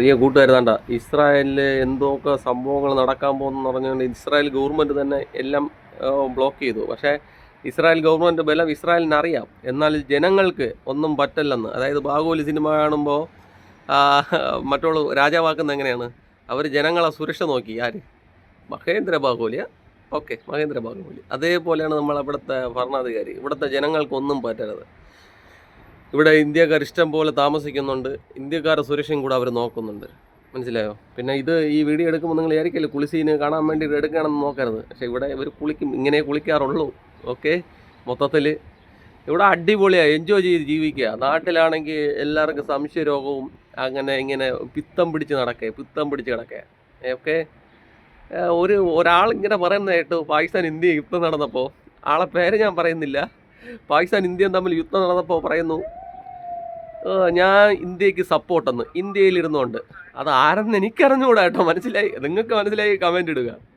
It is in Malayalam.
പ്രിയ കൂട്ടുകാരുതാണ്ട ഇസ്രായേലിൽ എന്തൊക്കെ സംഭവങ്ങൾ നടക്കാൻ പോകുന്നു പറഞ്ഞുകൊണ്ട് ഇസ്രായേൽ ഗവൺമെന്റ് തന്നെ എല്ലാം ബ്ലോക്ക് ചെയ്തു. പക്ഷേ ഇസ്രായേൽ ഗവൺമെന്റ് ബലം ഇസ്രായേലിന് അറിയാം. എന്നാൽ ജനങ്ങൾക്ക് ഒന്നും പറ്റല്ലെന്ന്. അതായത് ബാഹുബലി സിനിമ കാണുമ്പോൾ മറ്റുള്ള രാജാവാക്കുന്ന എങ്ങനെയാണ്? അവർ ജനങ്ങളെ സുരക്ഷ നോക്കി. ആര്? മഹേന്ദ്ര ബാഹുബലിയ ഓക്കെ മഹേന്ദ്ര ബാഹുബലി. അതേപോലെയാണ് നമ്മൾ ഇവിടുത്തെ ഭരണാധികാരി. ഇവിടുത്തെ ജനങ്ങൾക്കൊന്നും പറ്റരുത്. ഇവിടെ ഇന്ത്യക്കാർ ഇഷ്ടം പോലെ താമസിക്കുന്നുണ്ട്. ഇന്ത്യക്കാരുടെ സുരക്ഷയും കൂടെ അവർ നോക്കുന്നുണ്ട്. മനസ്സിലായോ? പിന്നെ ഇത് ഈ വീഡിയോ എടുക്കുമ്പോൾ നിങ്ങൾ വിചാരിക്കില്ല കുളിസീന് കാണാൻ വേണ്ടി എടുക്കണമെന്ന് നോക്കരുത്. പക്ഷേ ഇവിടെ ഇവർ കുളിക്കും ഇങ്ങനെ കുളിക്കാറുള്ളൂ. ഓക്കെ? മൊത്തത്തിൽ ഇവിടെ അടിപൊളിയാണ് എൻജോയ് ചെയ്ത് ജീവിക്കുക. നാട്ടിലാണെങ്കിൽ എല്ലാവർക്കും സംശയരോഗവും അങ്ങനെ ഇങ്ങനെ പിത്തം പിടിച്ച് നടക്കുക പിത്തം പിടിച്ച് കിടക്കുക ഓക്കെ? ഒരു ഒരാൾ ഒരാളിങ്ങനെ പറയുന്നത് കേട്ടു പാകിസ്ഥാൻ ഇന്ത്യ യുദ്ധം നടന്നപ്പോൾ ആളെ പേര് ഞാൻ പറയുന്നില്ല. പാകിസ്ഥാൻ ഇന്ത്യയും തമ്മിൽ യുദ്ധം നടന്നപ്പോൾ പറയുന്നു "ഏ, ഞാൻ ഇന്ത്യയ്ക്ക് സപ്പോർട്ടെന്ന് ഇന്ത്യയിലിരുന്നുകൊണ്ട്. അത് ആരെന്ന് എനിക്കറിഞ്ഞുകൂടാ കേട്ടോ. മനസ്സിലായി? നിങ്ങൾക്ക് മനസ്സിലായി കമന്റ് ഇടുക.